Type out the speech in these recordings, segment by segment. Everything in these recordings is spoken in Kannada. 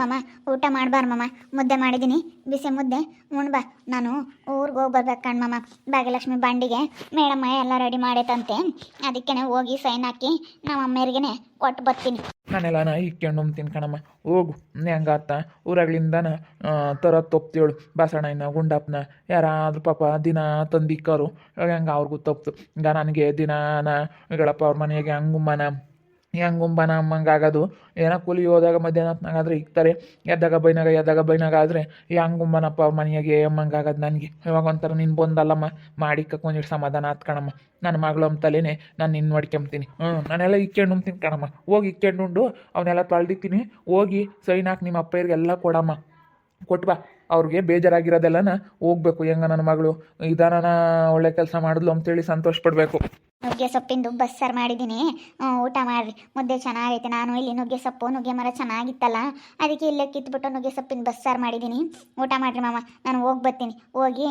ಮಮ್ಮ ಊಟ ಮಾಡಬಾರ ಮಮ್ಮ ಮುದ್ದೆ ಮಾಡಿದ್ದೀನಿ ಬಿಸಿ ಮುದ್ದೆ. ಉಣ್ಬಾ ನಾನು ಊರಿಗೆ ಹೋಗಿ ಬರ್ಬೇಕು ಕಣ್ ಮಮ್ಮ ಭಾಗ್ಯಲಕ್ಷ್ಮಿ ಬಂಡಿಗೆ ಮೇಡಮ್ಮ ಎಲ್ಲ ರೆಡಿ ಮಾಡೈತಂತೆ. ಅದಕ್ಕೆ ಹೋಗಿ ಸೈನ್ ಹಾಕಿ ನಮ್ಮ ಅಮ್ಮೇರಿಗೆನೆ ಕೊಟ್ಟು ಬರ್ತೀನಿ. ನಾನೆಲ್ಲನ ಇಕ್ಕೊಂಡು ತಿನ್ಕಣಮ್ಮ ಹೋಗು. ಹೆಂಗಾತ ಊರಾಗ್ಲಿಂದನ ತರ ತೊಪ್ತೇಳು ಬಸಣ್ಣ ಗುಂಡಪ್ಪನ, ಯಾರಾದ್ರೂ ಪಾಪ ದಿನ ತಂದಿಕ್ಕರು. ಹೆಂಗೆ ಅವ್ರಿಗೂ ತಪ್ತು ಈಗ ನನಗೆ ದಿನಾನ ಗಳಪ್ಪ ಅವ್ರ ಮನೆಗೆ ಹಂಗುಮ್ಮನ ಹೆಂಗುಂಬನ ಅಮ್ಮಂಗಾಗೋದು ಏನೋ ಕೂಲಿ ಹೋದಾಗ ಮಧ್ಯಾಹ್ನತ್ನಾಗಾದ್ರೆ ಇಕ್ತಾರೆ. ಎದ್ದಾಗ ಬೈನಾಗ ಎದ್ದಾಗ ಬೈನಾಗ ಆದರೆ ಈ ಹಂಗುಂಬನಪ್ಪ ಅವ್ರ ಅಮ್ಮಂಗೆ ಆಗೋದು ನನಗೆ. ಇವಾಗ ಒಂಥರ ನೀನು ಬಂದಲ್ಲಮ್ಮ. ಮಾಡಿ ಒಂದಿಟ್ಟು ಸಮಾಧಾನ ಆತ್ಕಣಮ್ಮ ನನ್ನ ಮಗಳು ಅಂತಲೇನೆ ನಾನು ನಿನ್ನ ಮಾಡ್ಕೊಂಬ್ತೀನಿ ಹ್ಞೂ ನಾನೆಲ್ಲ ಇಕ್ಕೊಂಡು ಕಣಮ್ಮ. ಹೋಗಿ ಇಕ್ಕೊಂಡು ಉಂಡು ಅವನ್ನೆಲ್ಲ ತೊಳ್ದಿಕ್ತೀನಿ. ಹೋಗಿ ಸೈನ್ ಹಾಕಿ ನಿಮ್ಮ ಅಪ್ಪಯ್ಯರಿಗೆಲ್ಲ ಕೊಡಮ್ಮ. ಕೊಟ್ಟು ಬಾ. ಅವ್ರಿಗೆ ಬೇಜಾರಾಗಿರೋದೆಲ್ಲನ ಹೋಗ್ಬೇಕು. ಹೆಂಗ ನನ್ನ ಮಗಳು? ಇದಾನ ಒಳ್ಳೆ ಕೆಲಸ ಮಾಡಿದ್ಲು ಅಂತೇಳಿ ಸಂತೋಷ ಪಡಬೇಕು ನುಗ್ಗೆ ಸೊಪ್ಪಿಂದು ಬಸ್ಸಾರು ಮಾಡಿದ್ದೀನಿ. ಊಟ ಮಾಡಿರಿ. ಮುದ್ದೆ ಚೆನ್ನಾಗೈತೆ. ನಾನು ಇಲ್ಲಿ ನುಗ್ಗೆ ಸೊಪ್ಪು ನುಗ್ಗೆ ಮರ ಚೆನ್ನಾಗಿತ್ತಲ್ಲ. ಅದಕ್ಕೆ ಇಲ್ಲೇ ಕಿತ್ಬಿಟ್ಟು ನುಗ್ಗೆ ಸೊಪ್ಪಿನ ಬಸ್ಸಾರು ಮಾಡಿದ್ದೀನಿ. ಊಟ ಮಾಡಿರಿ ಮಾಮ. ನಾನು ಹೋಗಿ ಬರ್ತೀನಿ. ಹೋಗಿ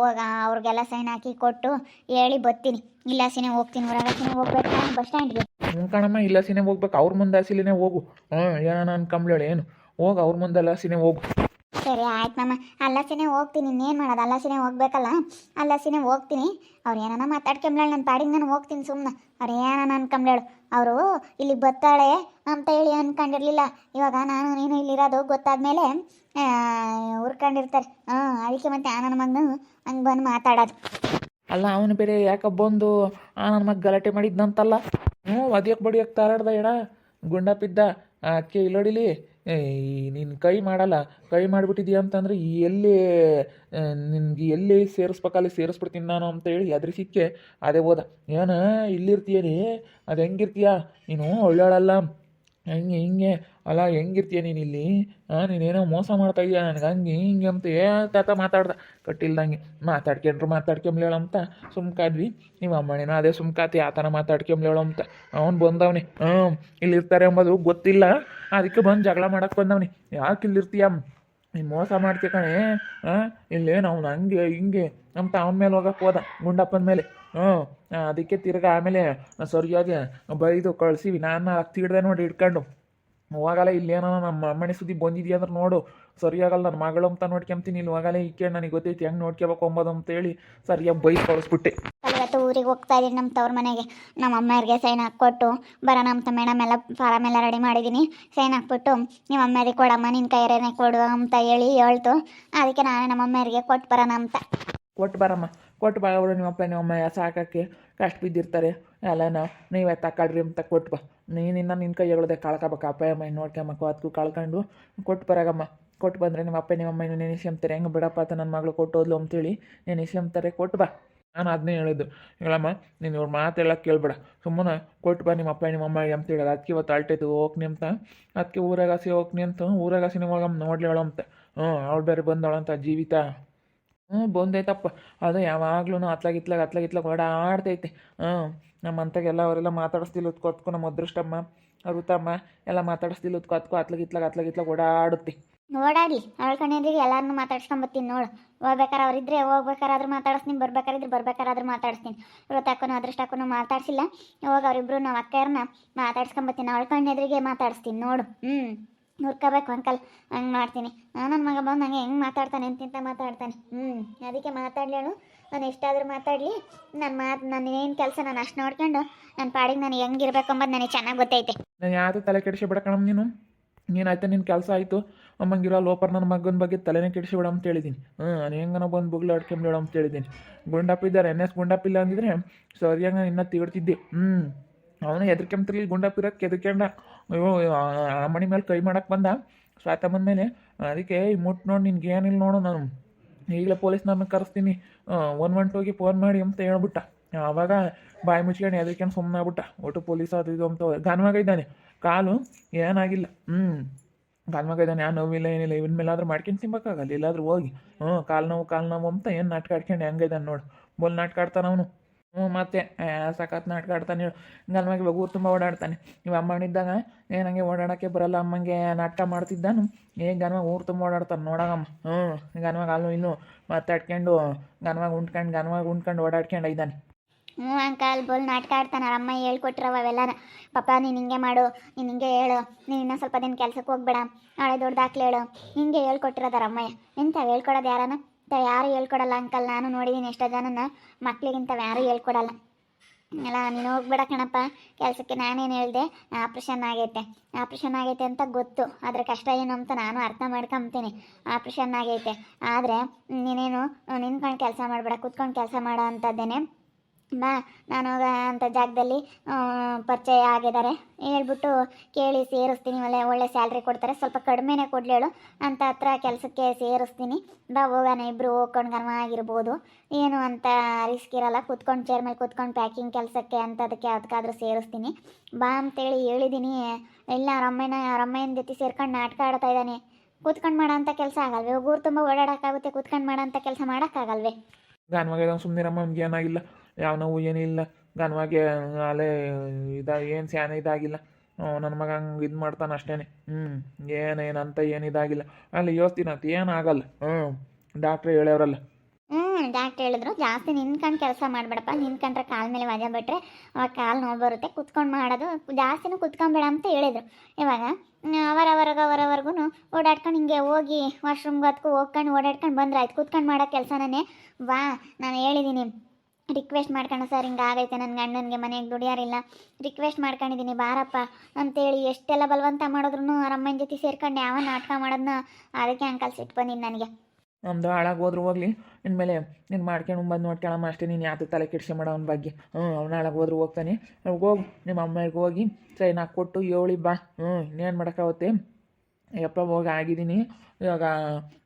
ಹೋಗ ಅವ್ರಿಗೆಲ್ಲ ಸೈನ್ ಹಾಕಿ ಕೊಟ್ಟು ಹೇಳಿ ಬರ್ತೀನಿ. ಇಲ್ಲ ಸಿನೇ ಹೋಗ್ತೀನಿ. ಹೊರಗಸಿನೇ ಹೋಗ್ಬೇಕು. ಬಸ್ ಸ್ಟ್ಯಾಂಡ್ಗೆ. ಹ್ಞೂ ಕಣಮ್ಮ ಇಲ್ಲ ಸಿನೇ ಹೋಗ್ಬೇಕು. ಅವ್ರ ಮುಂದೆ ಸಿಲಿನೇ ಹೋಗು. ಹ್ಞೂ ಏನೋ ನಾನು ಕಂಬ್ಳೇಳಿ ಏನು? ಹೋಗು ಅವ್ರ ಮುಂದೆ ಸಿನೆ ಹೋಗು. ಸರಿ ಆಯ್ತು ಮಾಮ. ಅಲ್ಲಸಿನೇ ಹೋಗ್ತೀನಿ. ಇನ್ನೇನು ಮಾಡೋದು? ಅಲ್ಲಸಿನೇ ಹೋಗ್ಬೇಕಲ್ಲ? ಅಲ್ಲಸಿನೇ ಹೋಗ್ತೀನಿ. ಅವ್ರು ಏನಾನ ಮಾತಾಡ್ಕೊಂಬ್ಳಾಳು ನನ್ನ ಪಾಡಿಗೆ ನಾನು ಹೋಗ್ತೀನಿ ಸುಮ್ಮನೆ ಅವ್ರು ಏನಾನ ಅನ್ಕೊಂಬ್ಳಾಳು ಅವರು ಇಲ್ಲಿಗೆ ಬರ್ತಾಳೆ ಅಂತ ಹೇಳಿ ಅನ್ಕೊಂಡಿರ್ಲಿಲ್ಲ. ಇವಾಗ ನಾನು ನೀನು ಇಲ್ಲಿರೋದು ಗೊತ್ತಾದ್ಮೇಲೆ ಹುರ್ಕೊಂಡಿರ್ತಾರೆ. ಹಾಂ ಅದಕ್ಕೆ ಮತ್ತೆ ಆನನ ನನ್ನ ಮಗನು ಹಂಗೆ ಬಂದು ಮಾತಾಡೋದು. ಅಲ್ಲ ಅವನು ಬೇರೆ ಯಾಕೆ ಬಂದು ಆ ನನ್ನ ಮಗ ಗಲಾಟೆ ಮಾಡಿದ್ನಂತಲ್ಲ? ಹ್ಞೂ ಅದಕ್ಕೆ ಬಡಿಯಕ್ಕೆ ತಾರಾಡ್ದ ಎಡ. ಗುಂಡಪ್ಪಿದ್ದ ಅಕ್ಕಿ ಇಲ್ಲೋಡಿಲಿ. ನೀನು ಕೈ ಮಾಡಲ್ಲ. ಕೈ ಮಾಡಿಬಿಟ್ಟಿದ್ಯಾ ಅಂತಂದ್ರೆ ಎಲ್ಲಿ ನಿನ್ಗೆ ಎಲ್ಲಿ ಸೇರಿಸ್ಬೇಕಲ್ಲಿ ಸೇರಿಸ್ಬಿಡ್ತೀನಿ ನಾನು ಅಂತ ಅಂತೇಳಿ ಎದುರಿಸಿಕ್ಕೆ ಅದೇ ಹೋದ. ಏನು, ಇಲ್ಲಿರ್ತೀಯ ರೀ ಅದು ಹೆಂಗಿರ್ತೀಯ? ನೀನು ಒಳ್ಳೆಯವಳಲ್ಲ ಹೆಂಗೆ, ಹಿಂಗೆ. ಅಲ್ಲ, ಹೆಂಗಿರ್ತೀಯ ನೀನು ಇಲ್ಲಿ? ನೀನೇನೋ ಮೋಸ ಮಾಡ್ತಾ ಇದೆಯಾ ನನಗೆ? ಹಂಗೆ ಹಿಂಗೆ ಅಂತ ಏ, ತಾತ ಮಾತಾಡ್ದ. ಕಟ್ಟಿಲ್ದಂಗೆ ಮಾತಾಡ್ಕೊಂಡ್ರು ಮಾತಾಡ್ಕೊಂಬ್ಲೇಳು ಅಂತ ಸುಮ್ಕಾದ್ವಿ ನೀವು ಅಮ್ಮನೇನೋ ಅದೇ ಸುಮ್ಕಾತಿ ಆ ಥರ ಮಾತಾಡ್ಕೊಂಬ್ಲೇಳು ಅಂತ ಅವ್ನು ಬಂದವನಿ. ಹ್ಞೂ ಇಲ್ಲಿರ್ತಾರೆ ಎಂಬುದು ಗೊತ್ತಿಲ್ಲ. ಅದಕ್ಕೆ ಬಂದು ಜಗಳ ಮಾಡಕ್ಕೆ ಬಂದವನಿ. ಯಾಕೆ ಇಲ್ಲಿರ್ತೀಯ? ನೀನು ಮೋಸ ಮಾಡ್ತೀಯ ಕಣೆ. ಹಾಂ ಇಲ್ಲೇನು ಅವ್ನು ಹಂಗೆ ಹಿಂಗೆ ಅಂತ ತಾವನ ಮೇಲೆ ಹೋಗಕ್ಕೆ ಹೋದ, ಗುಂಡಪ್ಪನ ಮೇಲೆ. ಹ್ಞೂ ಅದಕ್ಕೆ ತಿರ್ಗಿ ಆಮೇಲೆ ಸರಿಯಾಗಿ ಬೈದು ಕಳ್ಸಿವಿ ನಾನು ಹತ್ತಿಡ್ದೆ ನೋಡಿ, ಇಟ್ಕೊಂಡು. ಹೋಗಲ್ಲ ಇಲ್ಲೇನೋ ನಮ್ಮ ಅಮ್ಮಣಿ ಸುದ್ದಿ ಬಂದಿದ್ಯಾ ಅಂದ್ರೆ ನೋಡು ಸರಿಯಾಗಲ್ಲ ನನ್ನ ಮಗಳು ಅಂತ ನೋಡ್ಕೊಂತೀನಿ ಇಲ್ಲಿ ಹೋಗಲ್ಲ ಈಕೆ ನನಗೆ ಗೊತ್ತೈತಿ ಹೆಂಗೆ ನೋಡ್ಕೋಬೇಕು ಅಂಬೋದು ಅಂತೇಳಿ ಸರಿಯಾಗಿ ಬೈಸ್ ಕಳಿಸ್ಬಿಟ್ಟೆ ಇವತ್ತು ಊರಿಗೆ ಹೋಗ್ತಾ ಇದ್ದೀನಿ ನಮ್ಮ ತವ್ರ ಮನೆಗೆ. ನಮ್ಮ ಅಮ್ಮವ್ರಿಗೆ ಸೈನ್ ಹಾಕ್ಕೊಟ್ಟು ಬರೋಣ ಅಂತ ಮೇಡಮ್ ಎಲ್ಲ ಫಾರಮ್ ಎಲ್ಲ ರೆಡಿ ಮಾಡಿದ್ದೀನಿ. ಸೈನ್ ಹಾಕ್ಬಿಟ್ಟು ನಿಮ್ಮ ಅಮ್ಮರಿಗೆ ಕೊಡಮ್ಮ ನಿನ್ನ ಕೈರೇನೆ ಕೊಡು ಅಂತ ಹೇಳಿ ಹೇಳ್ತು. ಅದಕ್ಕೆ ನಾನೇ ನಮ್ಮ ಅಮ್ಮರಿಗೆ ಕೊಟ್ಟು ಬರೋಣ ಅಂತ. ಕೊಟ್ಟು ಬರಮ್ಮ ಕೊಟ್ಟು ಬರಬಿಡು ನಿಮ್ಮಪ್ಪ ನಿಮ್ಮಪ್ಪ ನಿಮ್ಮಮ್ಮ ಸಾಕಕ್ಕೆ ಕಷ್ಟ ಬಿದ್ದಿರ್ತಾರೆ. ಎಲ್ಲನ ನೀವೇ ತಕ್ಕಾಡ್ರಿ ಅಂತ ಕೊಟ್ಟು ಬಾ. ನೀನಿನ್ನ ನಿನ್ನ ಕೈ ಹೇಳ್ದೆ ಕಳ್ಕೊಬೇಕು. ಅಪ್ಪ, ಅಮ್ಮ ನೋಡ್ಕೊಂಬೇಕು ಅದಕ್ಕೂ ಕಳ್ಕೊಂಡು ಕೊಟ್ಟು ಬರಾಗಮ್ಮ. ಕೊಟ್ಟು ಬಂದರೆ ನಿಮ್ಮ ಅಪ್ಪ ನಿಮ್ಮಮ್ಮ ಇನ್ನು ನೆನೆಸ್ಕೊಂತಾರೆ ಹೆಂಗೆ ಬಿಡಪ್ಪ ಅಂತ ನನ್ನ ಮಗಳು ಕೊಟ್ಟೋದ್ಲು ಅಂತೇಳಿ ನೆನೆಸ್ಕೊಂತಾರೆ ಕೊಟ್ಟು ಬಾ. ನಾನು ಅದನ್ನೇ ಹೇಳಿದ್ದು. ಹೇಳಮ್ಮ, ನೀನು ಇವ್ರ ಮಾತೆಲ್ಲ ಕೇಳ್ಬೇಡ. ಸುಮ್ಮನೆ ಕೊಟ್ಟು ಬಾ ನಿಮ್ಮ ಅಪ್ಪ ನಿಮ್ಮಮ್ಮ ಅಂತ ಹೇಳೋದು ಅದಕ್ಕೆ ಇವತ್ತು ಅಲ್ಟೈತು ಹೋಗ್ನಿ ಅಂತ. ಅದಕ್ಕೆ ಊರಾಗಾಸಿ ಹೋಗಿ ಹೋಗ್ನಿ ಅಂತ. ಊರಾಗಾಸಿ ಹೋಗಮ್ಮ ನೋಡ್ಲಿ ಅಂತ. ಹ್ಞೂ ಅವ್ಳು ಬೇರೆ ಬಂದವಳಂತ ಜೀವಿತ. ಹ್ಞೂ ಬಂದೈತಪ್ಪ ಅದು ಯಾವಾಗ್ಲೂ ಅತ್ಲಾಗ ಇತ್ಲಾಗ ಅತ್ಲಾಗ ಇತ್ಲಾಗ ಓಡಾಡ್ತೈತೆ. ಹ್ಞೂ, ನಮ್ಮ ಅಂತಾಗೆಲ್ಲ ಅವರೆಲ್ಲ ಮಾತಾಡಿಸ್ತಿಲ್ಲ ಉತ್ಕೊತ್ಕೊ ನಮ್ಮ ಅದೃಷ್ಟಮ್ಮ ಋತಮ್ಮ ಎಲ್ಲ ಮಾತಾಡಿಸ್ತಿಲ್ಲ ಉತ್ಕೊತ್ಕೊ ಅತ್ಲಾಗ ಇತ್ಲಾಗ ಅತ್ಲಾಗ ಇತ್ಲಾಗ ಓಡಾಡುತ್ತೆ. ನೋಡಾಡ್ಲಿ, ಅವಳ ಕಣ್ಣಿದ್ರಿಗೆ ಎಲ್ಲಾರನ್ನು ಮಾತಾಡ್ಸ್ಕೊಂಬತ್ತೀನಿ ನೋಡು. ಹೋಗ್ಬೇಕಾರೆ ಅವರಿದ್ರೆ ಹೋಗ್ಬೇಕಾರಾದ್ರೂ ಮಾತಾಡಿಸ್ತೀನಿ, ಬರ್ಬೇಕಾರಿದ್ರೆ ಬರ್ಬೇಕಾರಾದ್ರೂ ಮಾತಾಡಿಸ್ತೀನಿ. ಇವತ್ತಾಕೋನು ಅದೃಷ್ಟಕ್ಕೂ ಮಾತಾಡ್ಸಿಲ್ಲ. ಹೋಗಿ ಅವರಿಬ್ರು ನಾವು ಅಕ್ಕಯ್ಯರನ್ನ ಮಾತಾಡ್ಸ್ಕೊಂಬತ್ತೀನಿ ಅವಳ ಕಣ್ಣೆದ್ರಿಗೆ ಮಾತಾಡಿಸ್ತೀನಿ ನೋಡು. ಹ್ಞೂ ಹುರ್ಕೋಬೇಕು ಅಂಕಲ್. ಹಂಗೆ ಮಾಡ್ತೀನಿ. ನನ್ನ ಮಗ ಬಂದು ನನಗೆ ಹೆಂಗೆ ಮಾತಾಡ್ತಾನೆ ಅಂತಿಂತ ಮಾತಾಡ್ತಾನೆ. ಹ್ಞೂ ಅದಕ್ಕೆ ಮಾತಾಡ್ಲೇಳು ನಾನು ಎಷ್ಟಾದರೂ ಮಾತಾಡಲಿ. ನನ್ನ ಮಾತು ನನ್ನ ಏನು ಕೆಲಸ ನಾನು ಅಷ್ಟು ನೋಡ್ಕೊಂಡು ನನ್ನ ಪಾಡಿಗೆ ನಾನು ಹೆಂಗಿರ್ಬೇಕು ಅಂಬದು ನನಗೆ ಚೆನ್ನಾಗಿ ಗೊತ್ತೈತೆ. ನಾನು ಯಾವುದು ತಲೆ ಕೆಡಿಸಿ ಕಣಮ್ ನೀನು. ನೀನಾಯ್ತು ನಿನ್ನ ಕೆಲಸ ಆಯಿತು? ಅಮ್ಮಂಗಿರೋ ಲೋಪರ್ ನನ್ನ ಮಗನ ಬಗ್ಗೆ ತಲೆನೇ ಕೆಡಿಸಿ ಬಿಡ ಅಂತ ಹೇಳಿದ್ದೀನಿ ಹ್ಞೂ ನಾನು ಹೆಂಗನ ಬಂದು ಬುಗ್ಲು ಅಡ್ಕೊಂಬಿಡ ಅಂತ ಹೇಳಿದ್ದೀನಿ ಗುಂಡಪ್ಪ ಇದ್ದಾರೆ, ಎನ್ ಎಸ್ ಗುಂಡಪ್ಪ ಇಲ್ಲ ಅಂದಿದ್ರೆ ಸರಿಯಾಗಿ ಇನ್ನೂ ತಿಳ್ತಿದ್ದೆ ಹ್ಞೂ ಅವನು ಎದ್ರಕೆಂಬ್ತಿರ್ಲಿ ಗುಂಡಪ್ಪ ಇರೋಕ್ಕೆ ಹೆದರ್ಕೊಂಡ. ಅಯ್ಯೋ, ಆ ಮಣಿ ಮೇಲೆ ಕೈ ಮಾಡಕ್ಕೆ ಬಂದ. ಸ್ವಾತಮ್ಮನ ಮೇಲೆ, ಅದಕ್ಕೆ ಈ ಮುಟ್ಟು ನೋಡಿ ನಿನ್ಗೆ ಏನಿಲ್ಲ ನೋಡು ನಾನು. ಈಗಲೇ ಪೊಲೀಸ್ನವ್ರನ್ನ ಕರೆಸ್ತೀನಿ. ಒನ್ ಒನ್ ಟೂಗೆ ಫೋನ್ ಮಾಡಿ ಅಂತ ಹೇಳ್ಬಿಟ್ಟ. ಆವಾಗ ಬಾಯಿ ಮುಚ್ಕೊಂಡು ಎದಕ್ಕೇನು ಸುಮ್ಮನೆ ಆಗ್ಬಿಟ್ಟ. ಒಟ್ಟು ಪೊಲೀಸ್ ಅದು ಇದು ಅಂತ ಗನ್ಮಗ ಇದ್ದಾನೆ. ಕಾಲು ಏನಾಗಿಲ್ಲ. ಹ್ಞೂ ಗನ್ಮಗ ಇದ್ದಾನೆ. ಯಾವ ನೋವಿಲ್ಲ, ಏನಿಲ್ಲ. ಇವನ್ ಮೇಲಾದ್ರೂ ಮಾಡ್ಕೊಂಡು ತಿನ್ಬೇಕಾಗಲ್ಲ. ಇಲ್ಲಾದ್ರೂ ಹೋಗಿ. ಹ್ಞೂ ಕಾಲು ನೋವು ಕಾಲು ನೋವು ಅಂತ ಏನು ನಾಟಕ ಆಡ್ಕೊಂಡು ಹೆಂಗಿದ್ದಾನೆ ನೋಡು. ಬೋಲ್ ನಾಟಕ ಅವನು. ಹ್ಞೂ, ಮತ್ತೆ ಸಖತ್ ನಾಟಕ ಆಡ್ತಾನೆ ಹೇಳು ಮಗ ಇವಾಗ ತುಂಬ ಓಡಾಡ್ತಾನೆ. ಇವ ಅಮ್ಮನಿದ್ದಾಗ ಏನಂಗೆ ಓಡಾಡೋಕ್ಕೆ ಬರಲ್ಲ, ಅಮ್ಮಂಗೆ ನಾಟಕ ಮಾಡ್ತಿದ್ದಾನು. ಏ ಗನ್ವಾಗ ಊರು ತುಂಬ ಓಡಾಡ್ತಾನೆ, ನೋಡಗಮ್ಮ. ಹ್ಞೂ ಗನ್ವಾಗ ಅಲ್ಲೂ ಇಲ್ಲೂ ಮಾತಾಡ್ಕೊಂಡು ಗನ್ವಾಗ ಉಂಡ್ಕೊಂಡು ಗನ್ವಾಗ ಉಂಡ್ಕೊಂಡು ಓಡಾಡ್ಕೊಂಡು ಇದ್ದಾನೆ. ಹ್ಞೂ, ಅಂಕಲ್, ಬೋಲ್ ನಾಟಕ ಆಡ್ತಾನೆ ಅಮ್ಮ ಹೇಳ್ಕೊಟ್ರವ ಅವೆಲ್ಲನ ಪಾಪ, ನೀನು ಹಿಂಗೆ ಮಾಡು, ನೀನು ಹಿಂಗೆ ಹೇಳು. ನೀನು ಇನ್ನೂ ಸ್ವಲ್ಪ ದಿನ ಕೆಲಸಕ್ಕೆ ಹೋಗ್ಬೇಡ. ನಾಳೆ ದೊಡ್ಡದಾಕ್ಲಿ ಹೇಳು. ಹಿಂಗೆ ಹೇಳ್ಕೊಟ್ಟಿರೋದಾರಮ್ಮ ಎಂತ ಹೇಳ್ಕೊಡೋದು ಯಾರನ ಯಾರು ಹೇಳ್ಕೊಡಲ್ಲ ಅಂಕಲ್ ನಾನು ನೋಡಿದ್ದೀನಿ ಎಷ್ಟೋ ಜನನ ಮಕ್ಳಿಗಿಂತವು ಯಾರು ಹೇಳ್ಕೊಡಲ್ಲ. ಅಲ್ಲ, ನೀನು ಹೋಗ್ಬೇಡ ಕಣಪ್ಪ, ಕೆಲಸಕ್ಕೆ ನಾನೇನು ಹೇಳಿದೆ? ಆಪ್ರೇಷನ್ ಆಗೈತೆ. ಆಪ್ರೇಷನ್ ಆಗೈತೆ ಅಂತ ಗೊತ್ತು, ಆದರೆ ಕಷ್ಟ ಏನು ಅಂತ ನಾನು ಅರ್ಥ ಮಾಡ್ಕೊಂಬ್ತೀನಿ. ಆಪ್ರೇಷನ್ ಆಗೈತೆ. ಆದರೆ, ನೀನೇನು, ನಿಂತ್ಕೊಂಡು ಕೆಲಸ ಮಾಡಬೇಡ, ಕೂತ್ಕೊಂಡು ಕೆಲಸ ಮಾಡೋ ಅಂಥದ್ದೇನೆ ಬಾ ನಾನು ಅಂತ ಜಾಗದಲ್ಲಿ ಪರಿಚಯ ಆಗಿದ್ದಾರೆ. ಹೇಳ್ಬಿಟ್ಟು ಕೇಳಿ ಸೇರಿಸ್ತೀನಿ. ಒಳ್ಳೆ ಒಳ್ಳೆ ಸ್ಯಾಲ್ರಿ ಕೊಡ್ತಾರೆ. ಸ್ವಲ್ಪ ಕಡಿಮೆನೇ ಕೊಡ್ಲೇಳು ಅಂತ ಹತ್ರ ಕೆಲಸಕ್ಕೆ ಸೇರಿಸ್ತೀನಿ. ಬಾ, ಹೋಗೋಣ. ಇಬ್ಬರು ಹೋಗ್ಕೊಂಡು ಗರ್ವಾಗಿರ್ಬೋದು ಏನು ಅಂತ ರಿಸ್ಕ್ ಇರಲ್ಲ. ಕೂತ್ಕೊಂಡು ಚೇರ್ ಮೇಲೆ ಕೂತ್ಕೊಂಡು ಪ್ಯಾಕಿಂಗ್ ಕೆಲಸಕ್ಕೆ ಅಂತ ಅದಕ್ಕೆ ಅದಕ್ಕಾದ್ರೂ ಸೇರಿಸ್ತೀನಿ. ಬಾ ಅಂತೇಳಿ ಹೇಳಿದ್ದೀನಿ ಇಲ್ಲ ರಮ್ಮಯ್ಯನ ರಮ್ಮಯ್ಯನ ಜೊತೆ ಸೇರ್ಕೊಂಡು ನಾಟಕ ಆಡ್ತಾ ಇದ್ದಾನೆ. ಕೂತ್ಕೊಂಡು ಮಾಡೋ ಅಂಥ ಕೆಲಸ ಆಗಲ್ವೇ? ಊರು ತುಂಬ ಓಡಾಡೋಕ್ಕಾಗುತ್ತೆ. ಕೂತ್ಕೊಂಡು ಮಾಡೋ ಅಂಥ ಕೆಲಸ ಮಾಡೋಕ್ಕಾಗಲ್ವೇ? ಸುಮ್ಮನೆ ನಮ್ಗೆ ಏನಾಗಿಲ್ಲ. ಯಾವ ನೋವು ಏನಿಲ್ಲ ಗಾನ್ವಾಗೆ ಅಲ್ಲೇ ಇದ, ಏನು ಸ್ಯಾನ ಇದಾಗಿಲ್ಲ. ನನ್ನ ಮಗ ಹಂಗೆ ಇದು ಮಾಡ್ತಾನೆ ಅಷ್ಟೇ ಹ್ಞೂ ಏನೇನಂತ ಏನು ಇದಾಗಿಲ್ಲ. ಅಲ್ಲಿ ಯೋಚ್ತೀನಿ ಅಂತ ಏನಾಗಲ್ಲ ಹ್ಞೂ ಡಾಕ್ಟ್ರ್ ಹೇಳ್ಯಾವ್ರಲ್ಲ. ಹ್ಞೂ ಡಾಕ್ಟ್ರ್ ಹೇಳಿದ್ರು, ಜಾಸ್ತಿ ನಿಂತ್ಕೊಂಡು ಕೆಲಸ ಮಾಡಬೇಡಪ್ಪ ನಿಂತ್ಕೊಂಡ್ರೆ ಕಾಲ ಮೇಲೆ ವಜಾ ಬಿಟ್ರೆ ಅವಾಗ ಕಾಲು ನೋವು ಬರುತ್ತೆ, ಕುತ್ಕೊಂಡು ಮಾಡೋದು, ಜಾಸ್ತಿನೂ ಕುತ್ಕೊಂಬೇಡ ಅಂತ ಹೇಳಿದರು. ಇವಾಗ ಅವರವರೆಗೆ ಅವರವರೆಗೂ ಓಡಾಡ್ಕೊಂಡು ಹಿಂಗೆ ಹೋಗಿ ವಾಶ್ರೂಮ್ಗೆ ಹತ್ಕೊ ಹೋಗ್ಕೊಂಡು ಓಡಾಡ್ಕೊಂಡು ಬಂದ್ರೆ ಆಯ್ತು. ಕುತ್ಕೊಂಡು ಮಾಡೋ ಕೆಲಸನೇ ವಾ, ನಾನು ಹೇಳಿದ್ದೀನಿ ರಿಕ್ವೆಸ್ಟ್ ಮಾಡ್ಕೊಂಡು ಸರ್ ಹಿಂಗೆ ಆಗೈತೆ ನನ್ನ ಗಂಡನಿಗೆ ಮನೆಗೆ ದುಡಿಯಾರಿಲ್ಲ. ರಿಕ್ವೆಸ್ಟ್ ಮಾಡ್ಕೊಂಡಿದ್ದೀನಿ ಬಾರಪ್ಪ. ಅಂತೇಳಿ ಎಷ್ಟೆಲ್ಲ ಬಲವಂತ ಮಾಡಿದ್ರು ಅಮ್ಮನ ಜೊತೆ ಸೇರ್ಕೊಂಡು ಯಾವ ನಾಟಕ ಮಾಡೋದನ್ನ ಅದಕ್ಕೆ ಅಂಕಲ್ ಸಿಟ್ಟು ಬಂದಿದ್ದು ನನಗೆ. ನಮ್ದು ಹಾಳಾಗಿ ಹೋದ್ರು ಹೋಗ್ಲಿ. ಇನ್ಮೇಲೆ ನೀನು ಮಾಡ್ಕೊಂಡು ಬಂದು ನೋಡ್ಕೊಳಮ್ಮ ಅಷ್ಟೇ, ನೀನು ಯಾವ್ದು ತಲೆ ಕೆಡಿಸಿ ಮಾಡೋ ಅವ್ನ ಬಗ್ಗೆ. ಹ್ಞೂ ಅವ್ನ ಹಾಳಾಗಿ ಹೋದ್ರು ಹೋಗ್ತಾನೆ. ಹೋಗಿ, ನಿಮ್ಮ ಅಮ್ಮಗೆ ಹೋಗಿ ಸರಿ ನಾ ಕೊಟ್ಟು, ಏಳಿ ಬಾ. ಹ್ಞೂ ಇನ್ನೇನು ಮಾಡೋಕ್ಕಾಗುತ್ತೆ ಯಪ್ಪ ಹೋಗಿ ಆಗಿದ್ದೀನಿ. ಇವಾಗ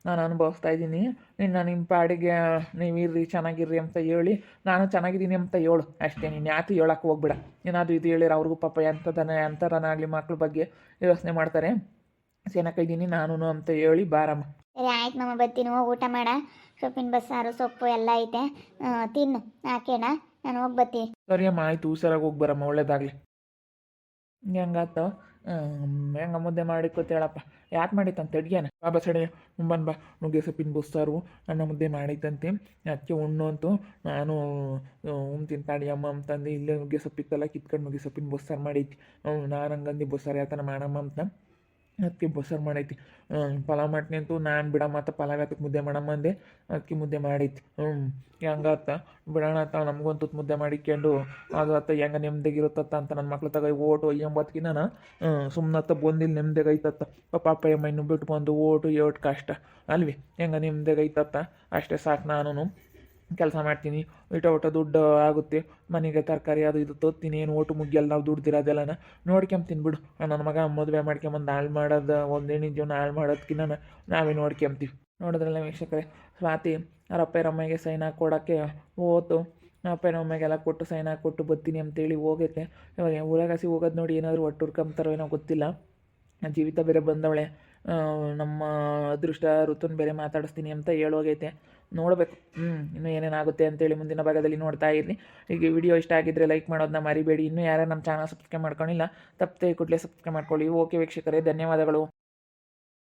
ನಾನು ಅನುಭವಿಸ್ತಾ ಇದ್ದೀನಿ. ಇನ್ನು ನಿಮ್ಮ ಪಾಡಿಗೆ ನೀವಿರ್ರಿ ಇರ್ರಿ ಚೆನ್ನಾಗಿರ್ರಿ ಅಂತ ಹೇಳಿ ನಾನು ಚೆನ್ನಾಗಿದ್ದೀನಿ ಅಂತ ಹೇಳು. ಅಷ್ಟೇ ನೀನು ಯಾತು ಹೇಳಕ್ಕೆ ಹೋಗ್ಬಿಡ. ಏನಾದರೂ ಇದು ಹೇಳಿರ ಅವ್ರಿಗೂ ಪಾಪ ಎಂಥದನ್ನ ಎಂಥರನಾಗಲಿ ಮಕ್ಳ ಬಗ್ಗೆ ಯೋಚನೆ ಮಾಡ್ತಾರೆ. ಚೆನ್ನಾಗಿದ್ದೀನಿ ನಾನು ಅಂತ ಹೇಳಿ ಬಾರಮ್ಮ. ಸರಿ ಆಯ್ತು ಮಮ್ಮ ಬರ್ತೀನಿ. ಹೋಗಿ ಊಟ ಮಾಡ. ಸೊಪ್ಪಿನ ಬಸ್ಸಾರು ಸೊಪ್ಪು ಎಲ್ಲ ಐತೆ. ತಿನ್ನು. ಹಾಕೇಣ ನಾನು ಹೋಗಿ ಬರ್ತೀನಿ. ಸರಿ ಅಮ್ಮ ಆಯಿತು. ಹುಷಾರಾಗಿ ಹೋಗಿ ಬರಮ್ಮ. ಒಳ್ಳೇದಾಗಲಿ. ಹೆಂಗಾತ ಹೆಂಗ ಮುದ್ದೆ ಮಾಡಿಕೊತ್ತೇಳಪ್ಪ ಯಾಕೆ ಮಾಡಿತ್ತಂತ ಅಡ್ಗೆನ? ಬಾ ಸಡೆ ಮುಂಬನ್ ಬಾ. ನುಗ್ಗೆ ಸೊಪ್ಪಿನ ಬಸ್ಸಾರು ಅನ್ನ ಮುದ್ದೆ ಮಾಡಿತ್ತಂತೆ ಅದಕ್ಕೆ ಉಣ್ಣು ಅಂತು ನಾನು ಹ್ಞೂ ತಾಡಿ ಅಮ್ಮ ಅಂತಂದು ಇಲ್ಲೇ ನುಗ್ಗೆ ಸೊಪ್ಪಿತ್ತಲ್ಲ, ಕಿತ್ಕೊಂಡು ನುಗ್ಗೆ ಸೊಪ್ಪಿನ ಬಸ್ಸಾರು ಮಾಡಿತ್ತು ನಾನು ಹಂಗಂದು ಬಸ್ಸಾರು ಯಾತನ ಮಾಡಮ್ಮ ಅಂತ. ಅದಕ್ಕೆ ಬಸ್ಸಾರು ಮಾಡೈತಿ. ಪಲಾವ್ ಮಾಡ್ತೀನಿ ನಾನು ಬಿಡಮ್ಮ ಮತ್ತು ಪಲಾವ್ ಯಾತಕ್ಕೆ ಮುದ್ದೆ ಮಾಡಮ್ಮ ಅಂದೆ. ಅದಕ್ಕೆ ಮುದ್ದೆ ಮಾಡೈತಿ ಹ್ಞೂ ಹೆಂಗಾತ ಬಿಡೋಣ ಆತ, ನಮಗಂತೂ ಮುದ್ದೆ ಮಾಡಿಕೊಂಡು ಅದು ಅತ್ತ ಹೆಂಗ ನೆಮ್ಮದಿಗಿರುತ್ತತ್ತ ಅಂತ ನನ್ನ ಮಕ್ಳು ತಗೋ ಓಟು ಎಂಬತ್ತಕ್ಕೆ ನಾನು ಸುಮ್ಮನತ್ತ ಬಂದಿಲ್ಲ ನೆಮ್ಮದಿಗೈತತ್ತ ಪಾಪ ಅಮ್ಮ ಇನ್ನು ಬಿಟ್ಟು ಬಂದು ಓಟು, ಏಟು ಕಷ್ಟ. ಅಲ್ವಿ? ಹೆಂಗೆ ನೆಮ್ಮದಿಗೈತತ್ತ ಅಷ್ಟೇ ಸಾಕು ನಾನು ಕೆಲಸ ಮಾಡ್ತೀನಿ ಊಟ ಊಟ ದುಡ್ಡು ಆಗುತ್ತೆ, ಮನೆಗೆ ತರಕಾರಿ ಅದು ಇದು ತೋತೀನಿ ಏನು ಓಟು ಮುಗಿಯಲ್ಲ ನಾವು ದುಡ್ದಿರೋದೆಲ್ಲನ ನೋಡ್ಕೊಂತೀನಿ ಬಿಡು. ನನ್ನ ಮಗ ಮದುವೆ ಮಾಡ್ಕೊಂಬಂದು ಹಾಳು ಮಾಡೋದು ಒಂದೇನು ಜೀವನ ಹಾಳು ಮಾಡೋದಕ್ಕಿಂತ ನಾವೇ ನೋಡ್ಕೊಂತೀವಿ ನೋಡಿದ್ರಲ್ಲ ವೀಕ್ಷಕರೇ, ಸ್ವಾತಿ ಅವ್ರ ಅಪ್ಪ ಅಮ್ಮಗೆ ಸೈನ್ ಹಾಕ್ಕೊಡೋಕ್ಕೆ ಓತು ಅಪ್ಪ ಅಮ್ಮಗೆಲ್ಲ ಕೊಟ್ಟು ಸೈನ್ ಹಾಕ್ಕೊಟ್ಟು ಬರ್ತೀನಿ ಅಂತೇಳಿ ಹೋಗೈತೆ. ಇವಾಗ ಊರಾಗಸಿ ಹೋಗೋದು ನೋಡಿ ಏನಾದರೂ ಒಟ್ಟು ಹುರ್ಕೊಂತಾರೋ ಏನೋ ಗೊತ್ತಿಲ್ಲ. ಜೀವಿತ ಬೇರೆ ಬಂದವಳೆ. ನಮ್ಮ ಅದೃಷ್ಟ ಋತುನ್ ಬೇರೆ ಮಾತಾಡಿಸ್ತೀನಿ ಅಂತ ಹೇಳೋಗೈತೆ. ನೋಡಬೇಕು. ಹ್ಞೂ ಇನ್ನೂ ಏನೇನಾಗುತ್ತೆ ಅಂತೇಳಿ ಮುಂದಿನ ಭಾಗದಲ್ಲಿ ನೋಡ್ತಾ ಇರಿ ಈಗ ವಿಡಿಯೋ ಇಷ್ಟ ಆಗಿದ್ದರೆ ಲೈಕ್ ಮಾಡೋದನ್ನ ಮರಿಬೇಡಿ. ಇನ್ನೂ ಯಾರೇ ನಮ್ಮ ಚಾನಲ್ ಸಬ್ಸ್ಕ್ರೈಬ್ ಮಾಡ್ಕೊಂಡಿಲ್ಲ, ತಪ್ಪದೆ ಕೂಡಲೇ ಸಬ್ಸ್ಕ್ರೈಬ್ ಮಾಡ್ಕೊಳ್ಳಿ. ಓಕೆ ವೀಕ್ಷಕರೇ, ಧನ್ಯವಾದಗಳು.